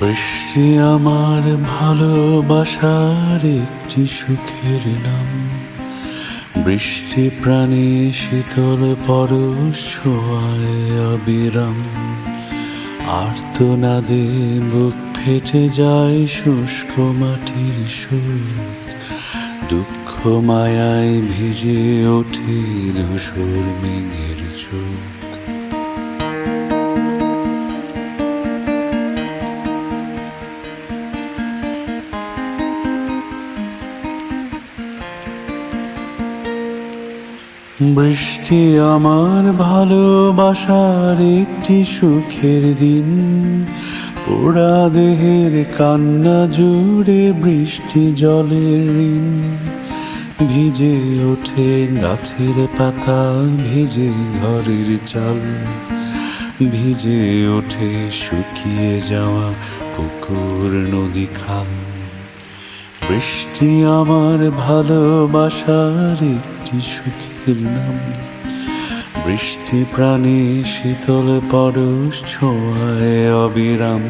বৃষ্টি আমার ভালোবাসার একটি সুখের নাম। বৃষ্টি প্রাণী শীতল পরশ ছোঁয়ায় অবিরাম। আর্তনাদে বুক ফেটে যায় শুষ্ক মাটির সুর দুঃখ মায়ায় ভিজে ওঠে ধূসর মেঘের চোখ। বৃষ্টি আমার ভালোবাসার একটি সুখের দিন। পোড়া দেহের কান্না জুড়ে বৃষ্টি জলের ঋণ। ভিজে ওঠে গাছের পাতা, ভিজে ঘরের চাল। ভিজে ওঠে শুকিয়ে যাওয়া পুকুর, নদী খাল। বৃষ্টি আমার ভালোবাসার একটি সুখের নাম। বৃষ্টি প্রাণী শীতল পরশ ছোঁয়ায় অবিরাম।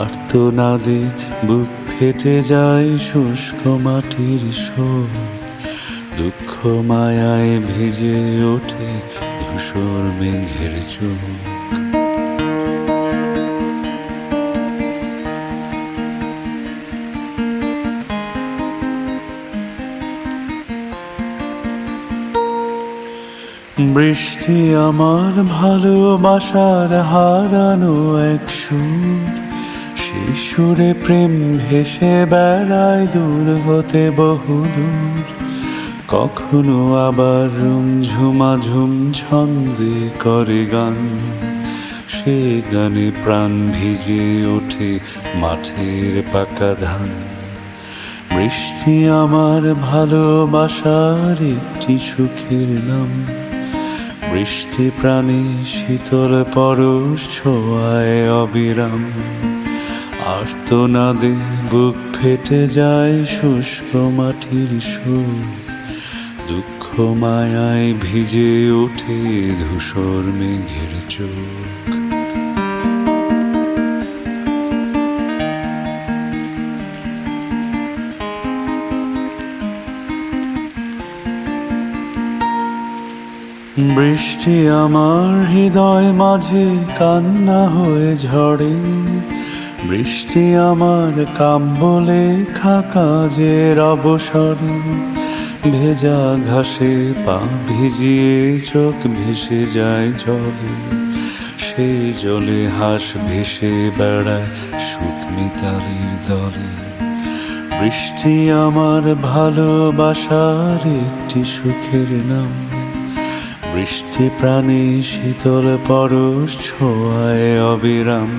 আর্তনাদে বুক ফেটে যায় শুষ্ক মাটির শোর দুঃখ মায়ায় ভিজে ওঠে ধূসর মেঘের চোখ বৃষ্টি আমার ভালোবাসার হারানো এক সুর। সুরে প্রেম ভেসে বেড়ায় দূর হতে বহুদূর। কখনো আবার রুম ঝুমাঝুম ছন্দে করে গান। সে গানে প্রাণ ভিজে ওঠে মাঠের পাকা ধান। বৃষ্টি আমার ভালোবাসার একটি সুখের নাম। বৃষ্টি প্রাণী, শীতল পরশ ছোঁয়ায় অবিরাম। আর্তনাদে বুক ফেটে যায় শুষ্ক মাটির সুর। দুঃখ মায়ায় ভিজে ওঠে ধূসর মেঘের চোখ। বৃষ্টি আমার হৃদয় মাঝে কান্না হয়ে ঝরে। বৃষ্টি আমার কাম্বলে কাজের অবসরে। ভেজা ঘাসে পা ভিজিয়ে চোখ ভেসে যায় জলে। সেই জলে হাঁস ভেসে বেড়ায় সুকমিতারির দলে। বৃষ্টি আমার ভালোবাসার একটি সুখের নাম। বৃষ্টি প্রাণী শীতল পরশ ছোঁয়ায় অবিরাম।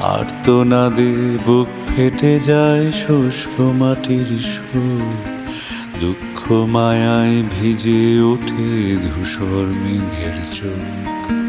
আর্তনাদে বুক ফেটে যায় শুষ্ক মাটির সুর। দুঃখ মায়ায় ভিজে ওঠে ধূসর মেঘের চোখ।